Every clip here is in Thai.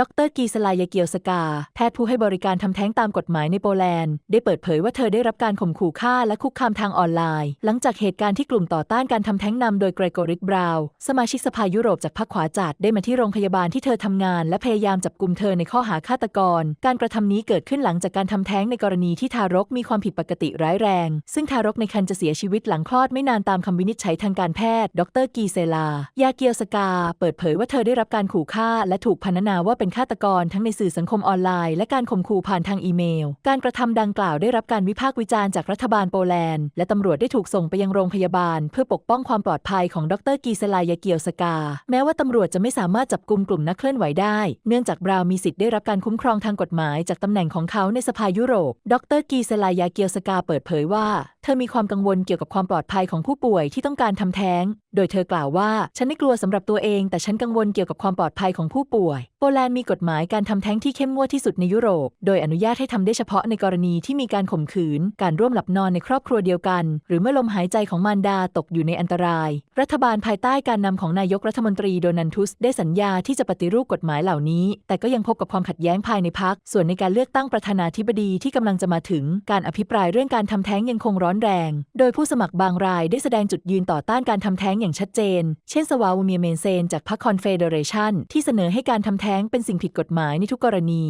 ดรกีสลายาเกียวสกา แพทย์ผู้ให้บริการทำแท้งตามกฎหมายในโปแลนด์ ได้เปิดเผยว่าเธอได้รับการข่มขู่ฆ่าและคุกคามทางออนไลน์ หลังจากเหตุการณ์ที่กลุ่มต่อต้านการทำแท้งนำโดยเกรโกริกบราวสมาชิกสภายุโรปจากพรรคขวาจัดได้มาที่โรงพยาบาลที่เธอทำงาน และพยายามจับกลุ่มเธอในข้อหาฆาตกร การกระทำนี้เกิดขึ้นหลังจากการทำแท้งในกรณีที่ทารกมีความผิดปกติร้ายแรง ซึ่งทารกในครรภ์จะเสียชีวิตหลังคลอดไม่นานตามคำวินิจฉัยทางการแพทย์ ดรกีเซลายาเกียวสกา เปิดเผยว่าเธอได้รับการขู่ฆ่าและถูกพรรณนาว่าเป็นฆาตกรทั้งในสื่อสังคมออนไลน์ และการข่มขู่ผ่านทางอีเมล การกระทำดังกล่าวได้รับการวิพากษ์วิจารณ์จากรัฐบาลโปแลนด์ และตำรวจได้ถูกส่งไปยังโรงพยาบาล เพื่อปกป้องความปลอดภัยของดรกีเซลายาเกียวสกา แม้ว่าตำรวจจะไม่สามารถจับกลุ่มกลุ่มนักเคลื่อนไหวได้ เนื่องจากบราวมีสิทธิ์ได้รับการคุ้มครองทางกฎหมายจากตำแหน่งของเขาในสภายุโรป ดรกีเซลายาเกียวสกาเปิดเผยว่า เธอมีความกังวลเกี่ยวกับความปลอดภัยของผู้ป่วยที่ต้องการทำแท้ง โดยเธอกล่าวว่า ฉันไม่กลัวสำหรับตัวเอง แต่ฉันกังวลเกี่ยวกับความปลอดภัยของผู้ป่วย โปแลนด์มีกฎหมายการทำแท้งที่เข้มงวดที่สุดในยุโรป โดยอนุญาตให้ทำได้เฉพาะในกรณีที่มีการข่มขืน การร่วมหลับนอนในครอบครัวเดียวกัน หรือเมื่อลมหายใจของมารดาตกอยู่ในอันตราย รัฐบาลภายใต้การนำของนายกรัฐมนตรีโดนัลด์ทุส ได้สัญญาที่จะปฏิรูปกฎหมายเหล่านี้ แต่ก็ยังพบกับความขัดแย้งภายในพรรคส่วนในการเลือกตั้งประธานาธิบดีที่กำลังจะมาถึง การอภิปรายเรื่องการทำแท้งยังคงร้อนแรง โดยผู้สมัครบางรายได้แสดงจุดยืนต่อต้านการทำแท้งอย่างชัดเจน เช่นสวาวูเมียเมนเซนจากพรรคคอนเฟเดเรชันที่เสนอให้การทำแท้งเป็นสิ่งผิดกฎหมายในทุกกรณี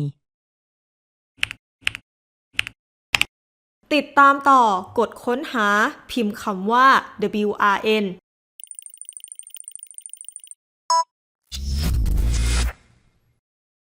ติดตามต่อกดค้นหาพิมพ์คำว่า WRN